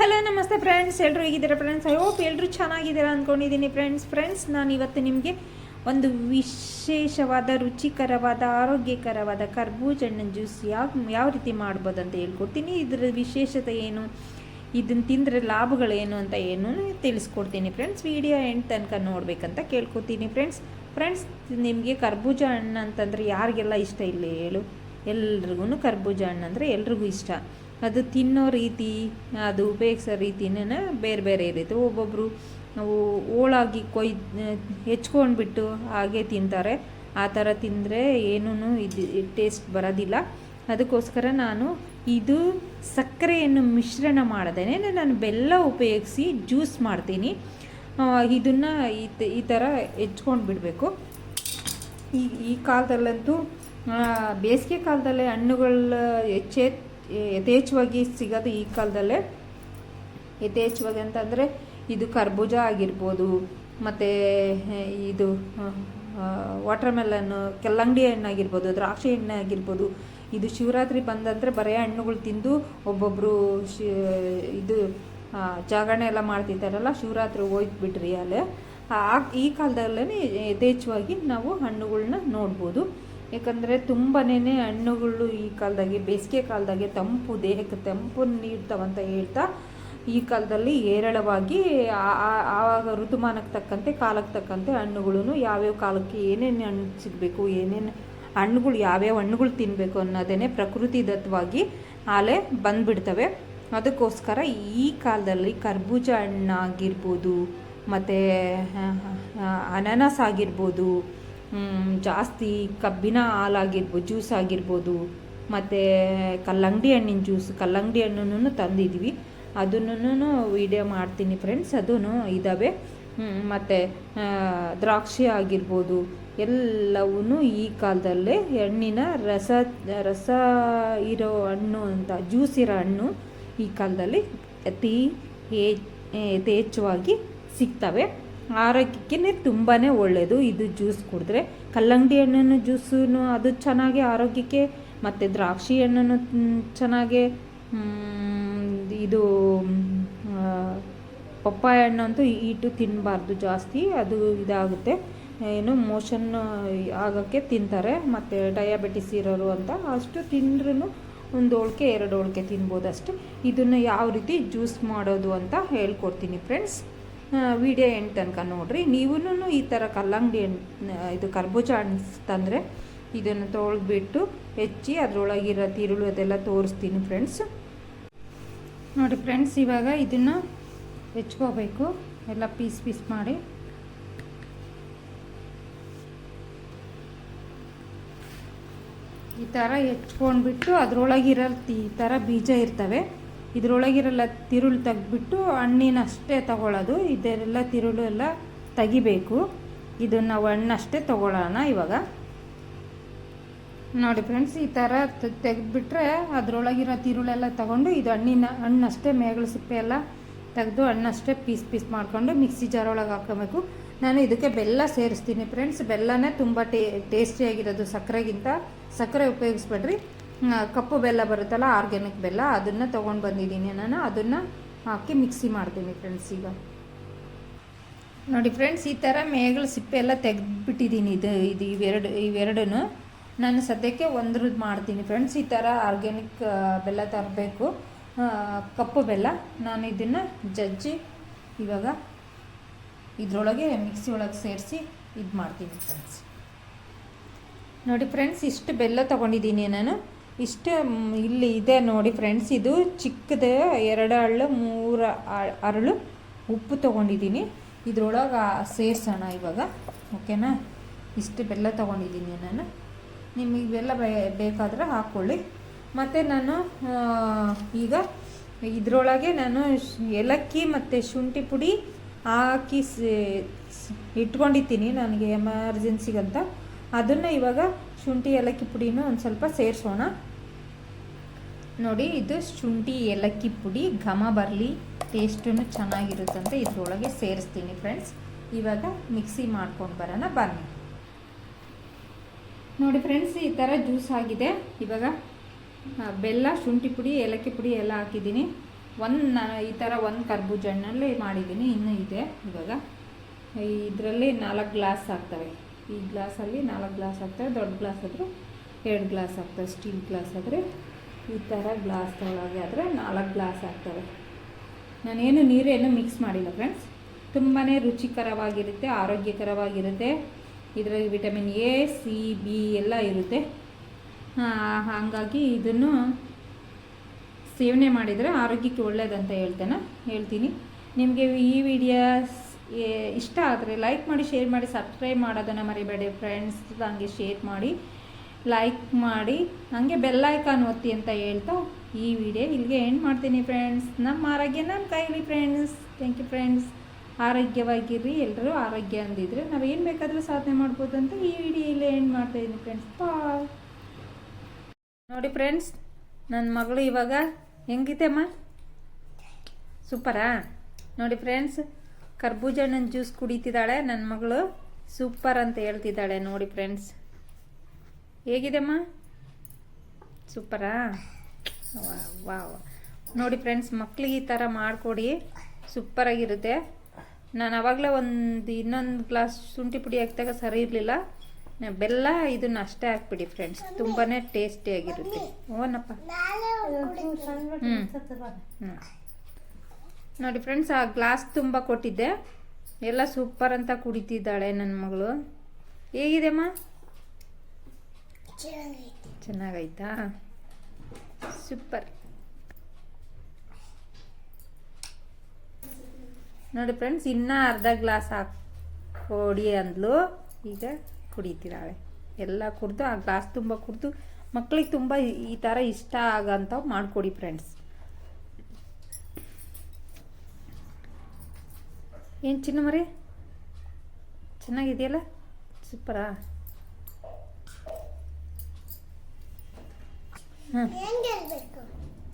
Hello, ನಮಸ್ತೆ friends ಎಲ್ಲರೂ ಹೇಗಿದ್ದೀರಾ ಫ್ರೆಂಡ್ಸ್ ಐ ಹೋಪ್ ಎಲ್ಲರೂ ಚೆನ್ನಾಗಿದ್ದೀರಾ ಅಂದ್ಕೊಂಡಿದ್ದೀನಿ ಫ್ರೆಂಡ್ಸ್ ಫ್ರೆಂಡ್ಸ್ ನಾನು ಇವತ್ತು ನಿಮಗೆ ಒಂದು ವಿಶೇಷವಾದ, ರುಚಿಕರವಾದ, ಆರೋಗ್ಯಕರವಾದ ಕರ್ಬೂಜ ಹಣ್ಣಿನ ಜ್ಯೂಸ್ ಯಾವ ಯಾವ ರೀತಿ ಮಾಡ್ಬೋದು ಅಂತ ಹೇಳ್ಕೊಡ್ತೀನಿ. ಇದರ ವಿಶೇಷತೆ ಏನು? ಇದನ್ನು ತಿಂದರೆ ಲಾಭಗಳೇನು ಅಂತ ಏನು ತಿಳಿಸ್ಕೊಡ್ತೀನಿ ಫ್ರೆಂಡ್ಸ್ ವಿಡಿಯೋ ಎಂಡ್ ತನಕ ನೋಡಬೇಕಂತ ಕೇಳ್ಕೊತೀನಿ ಫ್ರೆಂಡ್ಸ್ ಫ್ರೆಂಡ್ಸ್ ನಿಮಗೆ ಕರ್ಬೂಜ ಹಣ್ಣು ಅಂತಂದರೆ ಯಾರಿಗೆಲ್ಲ ಇಷ್ಟ ಇಲ್ಲ ಹೇಳು. ಎಲ್ರಿಗೂ ಕರ್ಬೂಜ ಹಣ್ಣು ಅಂದರೆ ಎಲ್ರಿಗೂ ಇಷ್ಟ. ಅದು ತಿನ್ನೋ ರೀತಿ, ಅದು ಉಪಯೋಗಿಸೋ ರೀತಿನೇ ಬೇರೆ ಬೇರೆ ಇರುತ್ತೆ. ಒಬ್ಬೊಬ್ಬರು ನಾವು ಓಳಾಗಿ ಕೊಯ್, ಹೆಚ್ಕೊಂಡ್ಬಿಟ್ಟು ಹಾಗೆ ತಿಂತಾರೆ. ಆ ಥರ ತಿಂದರೆ ಏನೂ ಇದು, ಟೇಸ್ಟ್ ಬರೋದಿಲ್ಲ. ಅದಕ್ಕೋಸ್ಕರ ನಾನು ಇದು ಸಕ್ಕರೆಯನ್ನು ಮಿಶ್ರಣ ಮಾಡದೇನೆ. ನಾನು ಬೆಲ್ಲ ಉಪಯೋಗಿಸಿ ಜ್ಯೂಸ್ ಮಾಡ್ತೀನಿ. ಇದನ್ನು ಈ ಈ ಥರ ಹೆಚ್ಕೊಂಡು ಬಿಡಬೇಕು ಈ ಈ ಕಾಲದಲ್ಲಂತೂ ಬೇಸಿಗೆ ಕಾಲದಲ್ಲೇ ಹಣ್ಣುಗಳ ಹೆಚ್ಚೆ ಯಥೇಚ್ಛವಾಗಿ ಸಿಗೋದು ಈ ಕಾಲದಲ್ಲೇ. ಯಥೇಚ್ಛವಾಗಿ ಅಂತಂದರೆ ಇದು ಕರ್ಬೂಜ ಆಗಿರ್ಬೋದು, ಮತ್ತು ಇದು ವಾಟರ್ ಕೆಲ್ಲಂಗಡಿ ಹಣ್ಣಾಗಿರ್ಬೋದು ದ್ರಾಕ್ಷಿ ಹಣ್ಣು ಆಗಿರ್ಬೋದು. ಇದು ಶಿವರಾತ್ರಿ ಬಂದಂದರೆ ಬರೀ ಹಣ್ಣುಗಳು ತಿಂದು ಒಬ್ಬೊಬ್ಬರು ಶಿ, ಇದು ಜಾಗರಣೆ ಎಲ್ಲ ಮಾಡ್ತಿದ್ದಾರಲ್ಲ, ಶಿವರಾತ್ರಿ ಹೋಯ್ತು ಬಿಟ್ರಿ ಅಲ್ಲೇ. ಆ ಈ ಕಾಲದಲ್ಲೇ ಯಥೇಚ್ಛವಾಗಿ ನಾವು ಹಣ್ಣುಗಳನ್ನ ನೋಡ್ಬೋದು. ಯಾಕಂದರೆ ತುಂಬನೇ ಹಣ್ಣುಗಳು ಈ ಕಾಲದಾಗೆ, ಬೇಸಿಗೆ ಕಾಲದಾಗೆ ತಂಪು, ದೇಹಕ್ಕೆ ತಂಪು ನೀಡ್ತಾವಂತ ಹೇಳ್ತಾ, ಈ ಕಾಲದಲ್ಲಿ ಹೇರಳವಾಗಿ ಆವಾಗ ಋತುಮಾನಕ್ಕೆ ತಕ್ಕಂತೆ, ಕಾಲಕ್ಕೆ ತಕ್ಕಂತೆ ಹಣ್ಣುಗಳು ಯಾವ್ಯಾವ ಕಾಲಕ್ಕೆ ಏನೇನು ಹಣ್ಣು ಸಿಗಬೇಕು, ಏನೇನು ಹಣ್ಣುಗಳು, ಯಾವ್ಯಾವ ಹಣ್ಣುಗಳು ತಿನ್ನಬೇಕು ಅನ್ನೋದೇ ಪ್ರಕೃತಿದತ್ತವಾಗಿ ಆಲೆ ಬಂದುಬಿಡ್ತವೆ. ಅದಕ್ಕೋಸ್ಕರ ಈ ಕಾಲದಲ್ಲಿ ಕರ್ಬೂಜ ಹಣ್ಣಾಗಿರ್ಬೋದು, ಮತ್ತು ಅನಾನಸ್ ಆಗಿರ್ಬೋದು ಜಾಸ್ತಿ ಕಬ್ಬಿನ ಹಾಲಾಗಿರ್ಬೋದು ಜ್ಯೂಸ್ ಆಗಿರ್ಬೋದು, ಮತ್ತು ಕಲ್ಲಂಗಡಿ ಹಣ್ಣಿನ ಜ್ಯೂಸ್ ಕಲ್ಲಂಗಡಿ ಹಣ್ಣನ್ನು ತಂದಿದ್ವಿ. ಅದನ್ನು ವಿಡಿಯೋ ಮಾಡ್ತೀನಿ ಫ್ರೆಂಡ್ಸ್ ಅದೂ ಇದ್ದಾವೆ ಮತ್ತು ದ್ರಾಕ್ಷಿ ಆಗಿರ್ಬೋದು ಎಲ್ಲವೂ ಈ ಕಾಲದಲ್ಲೇ ಹಣ್ಣಿನ ರಸ ರಸ ಇರೋ ಹಣ್ಣು ಅಂತ ಜ್ಯೂಸ್ ಇರೋ ಹಣ್ಣು ಈ ಕಾಲದಲ್ಲಿ ಅತಿ ಯಥೇಚ್ಛವಾಗಿ ಸಿಗ್ತವೆ. ಆರೋಗ್ಯಕ್ಕೆ ತುಂಬಾ ಒಳ್ಳೆಯದು ಇದು ಜ್ಯೂಸ್ ಕುಡಿದ್ರೆ. ಕಲ್ಲಂಗಡಿ ಹಣ್ಣನ್ನು ಜ್ಯೂಸು ಅದು ಚೆನ್ನಾಗಿ ಆರೋಗ್ಯಕ್ಕೆ ಮತ್ತು ದ್ರಾಕ್ಷಿ ಹಣ್ಣನ್ನು ಚೆನ್ನಾಗೆ ಇದು ಪಪ್ಪಾಯ ಹಣ್ಣು ಅಂತೂ ಇಟ್ಟು ತಿನ್ನಬಾರ್ದು ಜಾಸ್ತಿ, ಅದು ಇದಾಗುತ್ತೆ. ಏನು ಮೋಷನ್ ಆಗೋಕ್ಕೆ ತಿಂತಾರೆ, ಮತ್ತು ಡಯಾಬಿಟಿಸ್ ಇರೋರು ಅಂತ ಅಷ್ಟು ತಿಂದ್ರೂ ಒಂದು ಹೋಳಿಕೆ, ಎರಡು ಹೋಳಿಕೆ ತಿನ್ಬೋದು ಅಷ್ಟೇ ಇದನ್ನು ಯಾವ ರೀತಿ ಜ್ಯೂಸ್ ಮಾಡೋದು ಅಂತ ಹೇಳ್ಕೊಡ್ತೀನಿ ಫ್ರೆಂಡ್ಸ್. ವಿಡಿಯೋ ಎಂಡ್ ತನಕ ನೋಡಿರಿ. ನೀವೂ ಈ ಥರ ಕಲ್ಲಂಗಡಿ ಇದು ಕರ್ಬೂಜ ಹಣ್ಣು ತಂದರೆ ಇದನ್ನು ತೊಳೆದ್ಬಿಟ್ಟು ಹೆಚ್ಚಿ ಅದರೊಳಗಿರೋ ತಿರುಳು ಅದೆಲ್ಲ ತೋರಿಸ್ತೀನಿ ಫ್ರೆಂಡ್ಸ್ ನೋಡಿ ಫ್ರೆಂಡ್ಸ್ ಇವಾಗ ಇದನ್ನು ಹೆಚ್ಕೋಬೇಕು. ಎಲ್ಲ ಪೀಸ್ ಪೀಸ್ ಮಾಡಿ. ಈ ಥರ ಹೆಚ್ಕೊಂಡ್ಬಿಟ್ಟು ಅದರೊಳಗಿರೋ ಈ ಥರ ಬೀಜ ಇರ್ತವೆ. ಇದರೊಳಗಿರಲ್ಲ ತಿರುಳು ತೆಗ್ದುಬಿಟ್ಟು ಹಣ್ಣಿನಷ್ಟೇ ತಗೊಳ್ಳೋದು ಇದೆಲ್ಲ ತಿರುಳು ಎಲ್ಲ ತೆಗಿಬೇಕು. ಇದನ್ನು ನಾವು ಹಣ್ಣಷ್ಟೇ ತಗೊಳ್ಳೋಣ ಇವಾಗ. ನೋಡಿ ಫ್ರೆಂಡ್ಸ್, ಈ ಥರ ತೆಗೆದ್ಬಿಟ್ರೆ ಅದರೊಳಗಿರೋ ತಿರುಳೆಲ್ಲ ತಗೊಂಡು ಇದು ಹಣ್ಣಿನ, ಹಣ್ಣಷ್ಟೇ ಮೇಗಳ ಸಿಪ್ಪೆ ಎಲ್ಲ ತೆಗೆದು ಹಣ್ಣಷ್ಟೇ ಪೀಸ್ ಪೀಸ್ ಮಾಡಿಕೊಂಡು ಮಿಕ್ಸಿ ಜಾರ್ ಒಳಗೆ ಹಾಕೋಬೇಕು ನಾನು ಇದಕ್ಕೆ ಬೆಲ್ಲ ಸೇರಿಸ್ತೀನಿ ಫ್ರೆಂಡ್ಸ್. ಬೆಲ್ಲನೇ ತುಂಬ ಟೇ, ಟೇಸ್ಟಿಯಾಗಿರೋದು ಸಕ್ಕರೆಗಿಂತ. ಸಕ್ಕರೆ ಉಪಯೋಗಿಸ್ಬೇಡ್ರಿ. ಕಪ್ಪು ಬೆಲ್ಲ ಬರುತ್ತಲ್ಲ ಆರ್ಗ್ಯಾನಿಕ್ ಬೆಲ್ಲ, ಅದನ್ನು ತೊಗೊಂಡು ಬಂದಿದ್ದೀನಿ ನಾನು. ಅದನ್ನು ಹಾಕಿ ಮಿಕ್ಸಿ ಮಾಡ್ತೀನಿ ಫ್ರೆಂಡ್ಸ್ ಈಗ. ನೋಡಿ ಫ್ರೆಂಡ್ಸ್ ಈ ಥರ ಮೇಗಳ ಸಿಪ್ಪೆ ಎಲ್ಲ ತೆಗೆದ್ಬಿಟ್ಟಿದ್ದೀನಿ ಇದು ಇದು ಇವೆರಡು ಇವೆರಡೂ ನಾನು ಸದ್ಯಕ್ಕೆ ಒಂದ್ರದ್ದು ಮಾಡ್ತೀನಿ ಫ್ರೆಂಡ್ಸ್ ಈ ಥರ ಆರ್ಗ್ಯಾನಿಕ್ ಬೆಲ್ಲ ತರಬೇಕು. ಕಪ್ಪು ಬೆಲ್ಲ, ನಾನು ಇದನ್ನು ಜಜ್ಜಿ ಇವಾಗ ಇದರೊಳಗೆ ಮಿಕ್ಸಿ ಒಳಗೆ ಸೇರಿಸಿ ಇದು ಮಾಡ್ತೀನಿ ಫ್ರೆಂಡ್ಸ್ ನೋಡಿ ಫ್ರೆಂಡ್ಸ್ ಇಷ್ಟು ಬೆಲ್ಲ ತೊಗೊಂಡಿದ್ದೀನಿ ನಾನು. ಇಷ್ಟು ಇಲ್ಲಿ ಇದೆ ನೋಡಿ ಫ್ರೆಂಡ್ಸ್ ಇದು ಚಿಕ್ಕದು ಎರಡು ಅರಳು ಮೂರು ಅರಳು ಉಪ್ಪು ತೊಗೊಂಡಿದ್ದೀನಿ. ಇದ್ರೊಳಗೆ ಸೇರಿಸೋಣ ಇವಾಗ, ಓಕೆನಾ? ಇಷ್ಟು ಬೆಲ್ಲ ತೊಗೊಂಡಿದ್ದೀನಿ ನಾನು. ನಿಮಗೆ ಬೆಲ್ಲ ಬೇಕಾದರೆ ಹಾಕ್ಕೊಳ್ಳಿ ಮತ್ತು ನಾನು ಈಗ ಇದರೊಳಗೆ ನಾನು ಏಲಕ್ಕಿ ಮತ್ತು ಶುಂಠಿ ಪುಡಿ ಹಾಕಿ ಇಟ್ಕೊಂಡಿದ್ದೀನಿ ನನಗೆ ಎಮರ್ಜೆನ್ಸಿಗಂತ ಅದನ್ನು ಇವಾಗ ಶುಂಠಿ, ಏಲಕ್ಕಿ ಪುಡಿನೂ ಒಂದು ಸ್ವಲ್ಪ ಸೇರಿಸೋಣ. ನೋಡಿ, ಇದು ಶುಂಠಿ, ಏಲಕ್ಕಿ ಪುಡಿ, ಘಮ ಬರಲಿ ಟೇಸ್ಟೂ ಚೆನ್ನಾಗಿರುತ್ತಂತೆ ಇದರೊಳಗೆ ಸೇರಿಸ್ತೀನಿ ಫ್ರೆಂಡ್ಸ್ ಇವಾಗ ಮಿಕ್ಸಿ ಮಾಡ್ಕೊಂಡು ಬರೋಣ, ಬನ್ನಿ. ನೋಡಿ ಫ್ರೆಂಡ್ಸ್ ಈ ಥರ ಜ್ಯೂಸ್ ಆಗಿದೆ. ಇವಾಗ ಬೆಲ್ಲ, ಶುಂಠಿ ಪುಡಿ, ಏಲಕ್ಕಿ ಪುಡಿ ಎಲ್ಲ ಹಾಕಿದ್ದೀನಿ. ಒಂದು ಈ ಥರ ಒಂದು ಕರ್ಬೂಜ ಹಣ್ಣಲ್ಲಿ ಮಾಡಿದ್ದೀನಿ, ಇನ್ನೂ ಇದೆ. ಇವಾಗ, ಇದರಲ್ಲಿ ನಾಲ್ಕು ಗ್ಲಾಸ್ ಆಗ್ತವೆ. ಈ ಗ್ಲಾಸಲ್ಲಿ ನಾಲ್ಕು ಗ್ಲಾಸ್ ಆಗ್ತವೆ, ದೊಡ್ಡ ಗ್ಲಾಸ್ ಆದರೆ ಎರಡು ಗ್ಲಾಸ್ ಆಗ್ತವೆ, ಸ್ಟೀಲ್ ಗ್ಲಾಸ್ ಆದರೆ. ಈ ಥರ ಗ್ಲಾಸ್ ಒಳಗೆ ಆದರೆ ನಾಲ್ಕು ಗ್ಲಾಸ್ ಆಗ್ತವೆ. ನಾನೇನು ನೀರೇನು ಮಿಕ್ಸ್ ಮಾಡಿಲ್ಲ ಫ್ರೆಂಡ್ಸ್ ತುಂಬಾ ರುಚಿಕರವಾಗಿರುತ್ತೆ, ಆರೋಗ್ಯಕರವಾಗಿರುತ್ತೆ. ಇದರಲ್ಲಿ ವಿಟಮಿನ್ ಎ ಸಿ ಬಿ ಎಲ್ಲ ಇರುತ್ತೆ. ಹಾಗಾಗಿ ಇದನ್ನು ಸೇವನೆ ಮಾಡಿದರೆ ಆರೋಗ್ಯಕ್ಕೆ ಒಳ್ಳೆಯದಂತ ಹೇಳ್ತೇನೆ, ಹೇಳ್ತೀನಿ. ನಿಮಗೆ ಈ ವಿಡಿಯೋಸ್ ಇಷ್ಟ ಆದರೆ ಲೈಕ್ ಮಾಡಿ ಶೇರ್ ಮಾಡಿ ಸಬ್ಸ್ಕ್ರೈಬ್ ಮಾಡೋದನ್ನು ಮರಿಬೇಡಿ ಫ್ರೆಂಡ್ಸ್ ಹಂಗೆ ಶೇರ್ ಮಾಡಿ. ಲೈಕ್ ಮಾಡಿ ಹಾಗೆ ಬೆಲ್ಲೈಕಾನ್ ಒತ್ತಿ ಅಂತ ಹೇಳ್ತಾ ಈ ವಿಡಿಯೋ ಇಲ್ಲಿಗೆ ಎಂಡ್ ಮಾಡ್ತೀನಿ ಫ್ರೆಂಡ್ಸ್ ನಮ್ಮ ಆರೋಗ್ಯ ನಮ್ಮ ಕೈಲಿ ಫ್ರೆಂಡ್ಸ್ ಥ್ಯಾಂಕ್ ಯು ಫ್ರೆಂಡ್ಸ್ ಆರೋಗ್ಯವಾಗಿರ್ರಿ ಎಲ್ಲರೂ ಆರೋಗ್ಯ ಅಂದಿದ್ರೆ ನಾವು ಏನು ಬೇಕಾದರೂ ಸಾಧನೆ ಮಾಡ್ಬೋದು ಅಂತ ಈ ವಿಡಿಯೋ ಇಲ್ಲೇ ಎಂಡ್ ಮಾಡ್ತಾಯಿದ್ದೀನಿ ಫ್ರೆಂಡ್ಸ್ ಬಾಯ್ ನೋಡಿ ಫ್ರೆಂಡ್ಸ್ ನನ್ನ ಮಗಳು ಇವಾಗ ಹೆಂಗಿದೆ ಅಮ್ಮ? ಸೂಪರಾ? ನೋಡಿ ಫ್ರೆಂಡ್ಸ್ ಕರ್ಬೂಜ ಹಣ್ಣಿನ ಜ್ಯೂಸ್ ಕುಡಿತಿದ್ದಾಳೆ ನನ್ನ ಮಗಳು ಸೂಪರ್ ಅಂತ ಹೇಳ್ತಿದ್ದಾಳೆ ನೋಡಿ ಫ್ರೆಂಡ್ಸ್ ಹೇಗಿದೆಮ್ಮ? ಸೂಪರಾ? ವಾವ್ ನೋಡಿ ಫ್ರೆಂಡ್ಸ್ ಮಕ್ಳಿಗೆ ಈ ಥರ ಮಾಡಿಕೊಡಿ. ಸೂಪರಾಗಿರುತ್ತೆ. ನಾನು ಆವಾಗಲೇ ಒಂದು ಇನ್ನೊಂದು ಗ್ಲಾಸ್ ಶುಂಠಿ ಪುಡಿ ಹಾಕಿದಾಗ ಸರಿ ಇರಲಿಲ್ಲ. ಬೆಲ್ಲ ಇದನ್ನ ಅಷ್ಟೇ ಹಾಕ್ಬಿಡಿ ಫ್ರೆಂಡ್ಸ್ ತುಂಬಾ ಟೇಸ್ಟಿಯಾಗಿರುತ್ತೆ ಓನಪ್ಪ ಹ್ಞೂ ಹ್ಞೂ ನೋಡಿ ಫ್ರೆಂಡ್ಸ್ ಆ ಗ್ಲಾಸ್ ತುಂಬ ಕೊಟ್ಟಿದ್ದೆ. ಎಲ್ಲ ಸೂಪರ್ ಅಂತ ಕುಡಿತಿದ್ದಾಳೆ ನನ್ನ ಮಗಳು. ಹೇಗಿದೆಮ್ಮ? ಚೆನ್ನಾಗೈತಾ? ಸೂಪರ್. ನೋಡಿ ಫ್ರೆಂಡ್ಸ್, ಇನ್ನೂ ಅರ್ಧ ಗ್ಲಾಸ್ ಹಾಕಿ ಕೊಡಿ ಅಂದ್ಲು. ಈಗ ಕುಡಿತಿದ್ದಾಳೆ ಎಲ್ಲ ಕುಡಿದು, ಆ ಗ್ಲಾಸ್ ತುಂಬ ಕುಡಿದು ಮಕ್ಕಳಿಗೆ ತುಂಬ ಈ- ಈ ಥರ ಇಷ್ಟ ಆಗಂತ ಮಾಡಿಕೊಡಿ ಫ್ರೆಂಡ್ಸ್. ಏನು ಚಿನ್ನ ಮರಿ? ಚೆನ್ನಾಗಿದೆಯಲ್ಲ? ಸೂಪರಾ? ಹಾಂ ಹೆಂಗಿರ್ಬೇಕು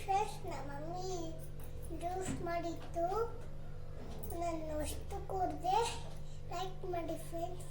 ಫ್ರೆಶ್ ನಮ್ಮ ಮಮ್ಮಿ ಜ್ಯೂಸ್ ಮಾಡಿತ್ತು. ನಾನು ಅಷ್ಟು ಕುಡ್ದೆ ಲೈಕ್ ಫ್ರೆಂಡ್ಸ್ ಫ್ರೆಂಡ್ಸ್ ಮಾಡಿ ಫ್ರೆಂಡ್ಸ್